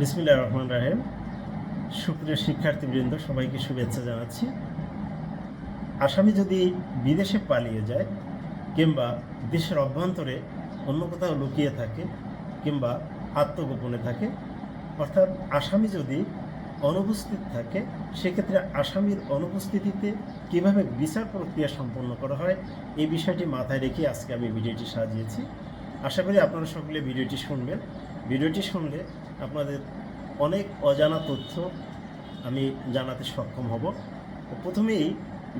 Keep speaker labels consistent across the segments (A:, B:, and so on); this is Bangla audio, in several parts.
A: বিসমিল্লাহ রহমান রাহেম। সুপ্রিয় শিক্ষার্থীবৃন্দ, সবাইকে শুভেচ্ছা জানাচ্ছি। আসামি যদি বিদেশে পালিয়ে যায় কিংবা দেশের অভ্যন্তরে অন্য কোথাও লুকিয়ে থাকে কিংবা আত্মগোপনে থাকে, অর্থাৎ আসামি যদি অনুপস্থিত থাকে, সেক্ষেত্রে আসামির অনুপস্থিতিতে কীভাবে বিচার প্রক্রিয়া সম্পন্ন করা হয়, এই বিষয়টি মাথায় রেখে আজকে আমি ভিডিওটি সাজিয়েছি। আশা করি আপনারা সকলে ভিডিওটি শুনবেন। ভিডিওটি শুনলে আপনাদের অনেক অজানা তথ্য আমি জানাতে সক্ষম হব। প্রথমেই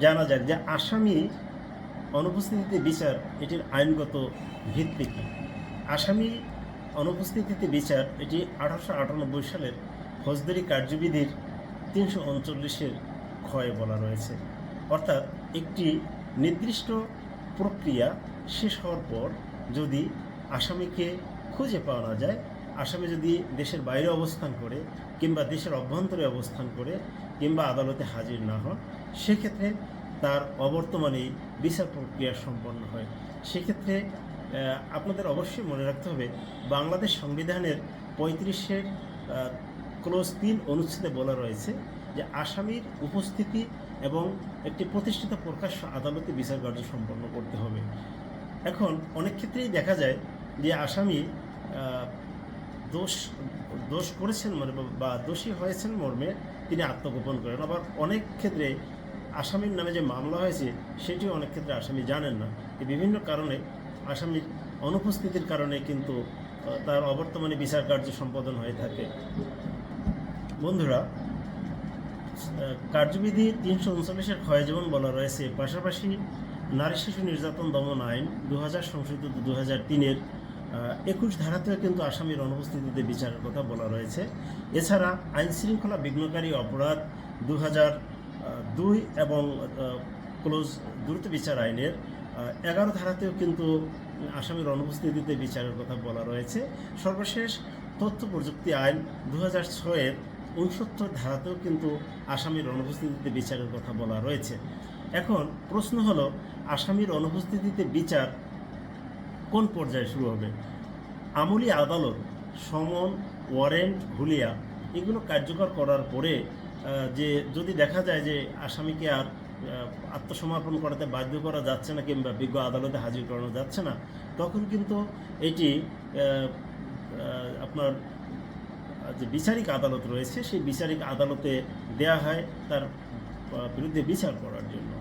A: জানা যাক যে আসামি অনুপস্থিতিতে বিচার এটির আইনগত ভিত্তি কী? আসামি অনুপস্থিতিতে বিচার এটি আঠারোশো আটানব্বই সালের ফৌজদারি কার্যবিধির তিনশো উনচল্লিশের ক্ষয়ে বলা রয়েছে। অর্থাৎ একটি নির্দিষ্ট প্রক্রিয়া শেষ হওয়ার পর যদি আসামিকে খুঁজে পাওয়া না যায় আসামি যদি দেশের বাইরে অবস্থান করে কিংবা দেশের অভ্যন্তরে অবস্থান করে কিংবা আদালতে হাজির না হন, সেক্ষেত্রে তার অবর্তমানেই বিচার প্রক্রিয়া সম্পন্ন হয়। সেক্ষেত্রে আপনাদের অবশ্যই মনে রাখতে হবে, বাংলাদেশ সংবিধানের পঁয়ত্রিশের ক্লোজ তিন অনুচ্ছেদে বলা রয়েছে যে আসামির উপস্থিতি এবং একটি প্রতিষ্ঠিত প্রকাশ্য আদালতে বিচার কার্য সম্পন্ন করতে হবে। এখন অনেক ক্ষেত্রেই দেখা যায় যে আসামি দোষ দোষ করেছেন মানে বা- দোষী হয়েছেন মর্মে তিনি আত্মগোপন করেন। আবার অনেক ক্ষেত্রে আসামির নামে যে মামলা হয়েছে, সেটিও অনেক ক্ষেত্রে আসামি জানেন না। বিভিন্ন কারণে আসামির অনুপস্থিতির কারণে কিন্তু তার অবর্তমানে বিচার কার্য সম্পাদন হয়ে থাকে। বন্ধুরা কার্যবিধি তিনশো উনচল্লিশের ক্ষয় যেমন বলা রয়েছে, পাশাপাশি নারী শিশু নির্যাতন দমন আইন দু হাজার সংশোধিত দু হাজার তিনের একুশ ধারাতেও কিন্তু আসামির অনুপস্থিতিতে বিচারের কথা বলা রয়েছে। এছাড়া আইন শৃঙ্খলা বিঘ্নকারী অপরাধ দু দুই এবং ক্লোজ দ্রুত বিচার আইনের এগারো ধারাতেও কিন্তু আসামির অনুপস্থিতিতে বিচারের কথা বলা রয়েছে। সর্বশেষ তথ্য প্রযুক্তি আইন দু হাজার ছয়ের উনসত্তর ধারাতেও কিন্তু আসামির অনুপস্থিতিতে বিচারের কথা বলা রয়েছে। এখন প্রশ্ন হলো, আসামির অনুপস্থিতিতে বিচার কোন পর্যায়ে শুরু হবে? আমলি আদালত, সমন, ওয়ারেন্ট, হুলিয়া এগুলো কার্যকর করার পরে যে যদি দেখা যায় যে আসামিকে আর আত্মসমর্পণ করাতে বাধ্য করা যাচ্ছে না কিংবা বিজ্ঞ আদালতে হাজির করানো যাচ্ছে না, তখন কিন্তু এটি আপনার যে বিচারিক আদালত রয়েছে, সেই বিচারিক আদালতে দেয়া হয় তার বিরুদ্ধে বিচার করার জন্য।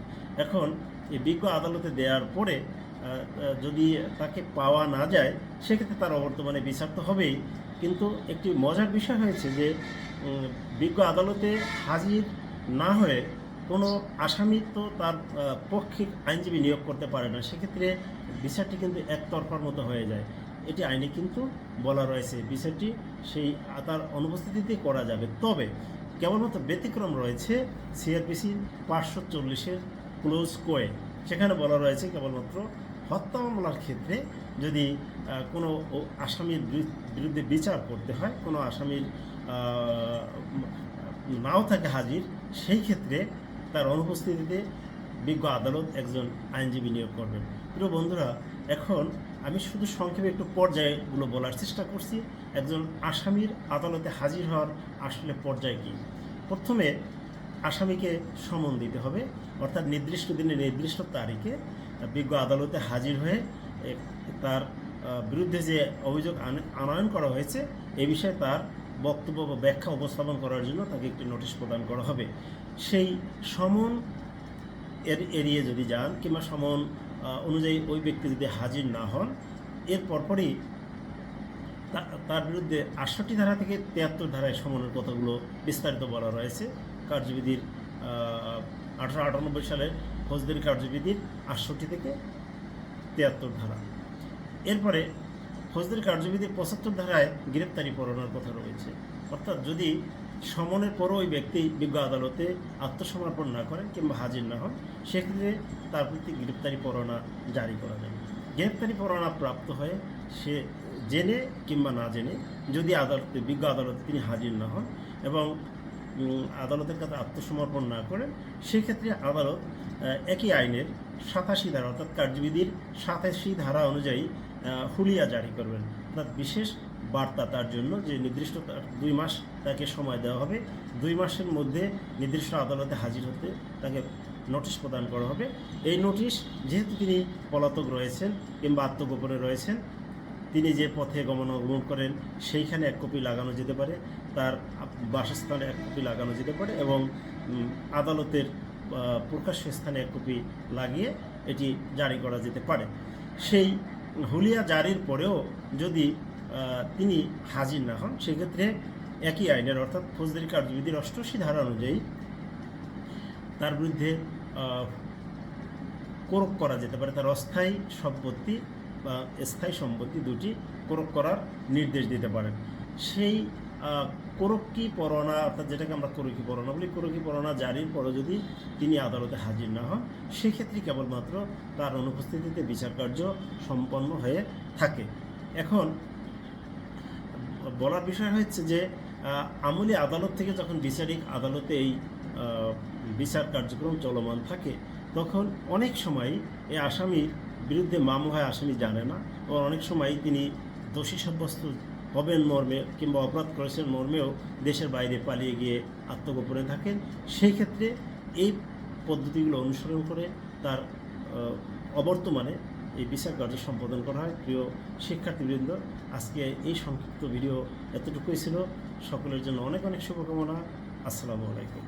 A: এখন এই বিজ্ঞ আদালতে দেওয়ার পরে যদি তাকে পাওয়া না যায়, সেক্ষেত্রে তার অবর্তমানে বিচার তো হবেই। কিন্তু একটি মজার বিষয় হয়েছে যে বিজ্ঞ আদালতে হাজির না হয়ে কোনো আসামি তো তার পক্ষে আইনজীবী নিয়োগ করতে পারে না। সেক্ষেত্রে বিচারটি কিন্তু একতরফার মতো হয়ে যায়। এটি আইনে কিন্তু বলা রয়েছে। বিচারটি সেই, তার অনুপস্থিতিতেই করা যাবে। তবে কেবলমাত্র ব্যতিক্রম রয়েছে সিআরপিসি পাঁচশো চল্লিশের ক্লোজ কোয়ে। সেখানে বলা রয়েছে কেবলমাত্র হত্যা মামলার ক্ষেত্রে যদি কোনো আসামির বিরুদ্ধে বিচার করতে হয়, কোনো আসামির নাও থাকে হাজির, সেই ক্ষেত্রে তার অনুপস্থিতিতে বিজ্ঞ আদালত একজন আইনজীবী নিয়োগ করবেন। প্রিয় বন্ধুরা, এখন আমি শুধু সংক্ষেপে একটু পর্যায়গুলো বলার চেষ্টা করছি। একজন আসামির আদালতে হাজির হওয়ার আসলে পর্যায় কী? প্রথমে আসামিকে সমন দিতে হবে, অর্থাৎ নির্দিষ্ট দিনে নির্দিষ্ট তারিখে বিজ্ঞ আদালতে হাজির হয়ে তার বিরুদ্ধে যে অভিযোগ আন- আনয়ন করা হয়েছে, এ বিষয়ে তার বক্তব্য বা ব্যাখ্যা উপস্থাপন করার জন্য তাকে একটি নোটিশ প্রদান করা হবে। সেই সমন এর, এড়িয়ে যদি যান কিংবা সমন অনুযায়ী ওই ব্যক্তি যদি হাজির না হন, এর পরপরই তার বিরুদ্ধে আটষট্টি ধারা থেকে তিয়াত্তর ধারায় সমনের কথাগুলো বিস্তারিত বলা রয়েছে। কার্যবিধির আঠারো আটানব্বই সালের ফৌজদারি কার্যবিধির আটষট্টি থেকে তিয়াত্তর ধারা। এরপরে ফৌজদারি কার্যবিধির পঁচাত্তর ধারায় গ্রেপ্তারি পরোয়ানার কথা রয়েছে। অর্থাৎ যদি সমনের পরও ওই ব্যক্তি বিজ্ঞ আদালতে আত্মসমর্পণ না করেন কিংবা হাজির না হন, সেক্ষেত্রে তার প্রতি গ্রেপ্তারি পরোয়ানা জারি করা যাবে। গ্রেপ্তারি পরোয়ানা প্রাপ্ত হয়ে সে জেনে কিংবা না জেনে যদি আদালতে, বিজ্ঞ আদালতে তিনি হাজির না হন এবং আদালতের কাছে আত্মসমর্পণ না করেন সেক্ষেত্রে আদালত একই আইনের সাতাশি ধারা অর্থাৎ কার্যবিধির সাতাশি ধারা অনুযায়ী হুলিয়া জারি করবেন। অর্থাৎ বিশেষ বার্তা তার জন্য যে নির্দিষ্ট দুই মাস তাকে সময় দেওয়া হবে। দুই মাসের মধ্যে নির্দিষ্ট আদালতে হাজির হতে তাকে নোটিশ প্রদান করা হবে। এই নোটিশ, যেহেতু তিনি পলাতক রয়েছেন কিংবা আত্মগোপনে রয়েছেন তিনি যে পথে গমনাগমন করেন, সেইখানে এক কপি লাগানো যেতে পারে, তার বাসস্থানে এক কপি লাগানো যেতে পারে এবং আদালতের প্রকাশ্য স্থানে এক কপি লাগিয়ে এটি জারি করা যেতে পারে। সেই হুলিয়া জারির পরেও যদি তিনি হাজির না হন, সেক্ষেত্রে একই আইনের, অর্থাৎ ফৌজদারি কার্যবিধির অষ্টআশি ধারা অনুযায়ী তার বিরুদ্ধে কোরক করা যেতে পারে, তার অস্থায়ী সম্পত্তি বা স্থায়ী সম্পত্তি দুটি কোরক করার নির্দেশ দিতে পারেন। সেই কোরকি পরোয়ানা অর্থাৎ যেটাকে আমরা কোরকি পরোয়ানা বলি কোরকি পরোয়ানা জারির পরে যদি তিনি আদালতে হাজির না হন, সেক্ষেত্রে কেবলমাত্র তার অনুপস্থিতিতে বিচার কার্য সম্পন্ন হয়ে থাকে। এখন, বলার বিষয় হচ্ছে যে আমলি আদালত থেকে যখন বিচারিক আদালতে এই বিচার কার্যক্রম চলমান থাকে, তখন অনেক সময় এই আসামির বিরুদ্ধে মামলা হয় আসামি জানে না। এবং অনেক সময় তিনি দোষী সাব্যস্ত হবেন মর্মে কিংবা অপরাধ করেছেন মর্মেও দেশের বাইরে পালিয়ে গিয়ে আত্মগোপনে থাকেন। সেই ক্ষেত্রে এই পদ্ধতিগুলো অনুসরণ করে তার অবর্তমানে এই বিচার কার্য সম্পাদন করা হয়। প্রিয় শিক্ষার্থীবৃন্দ, আজকে এই সংক্ষিপ্ত ভিডিও এতটুকুই ছিল। সকলের জন্য অনেক অনেক শুভকামনা। আসসালামু আলাইকুম।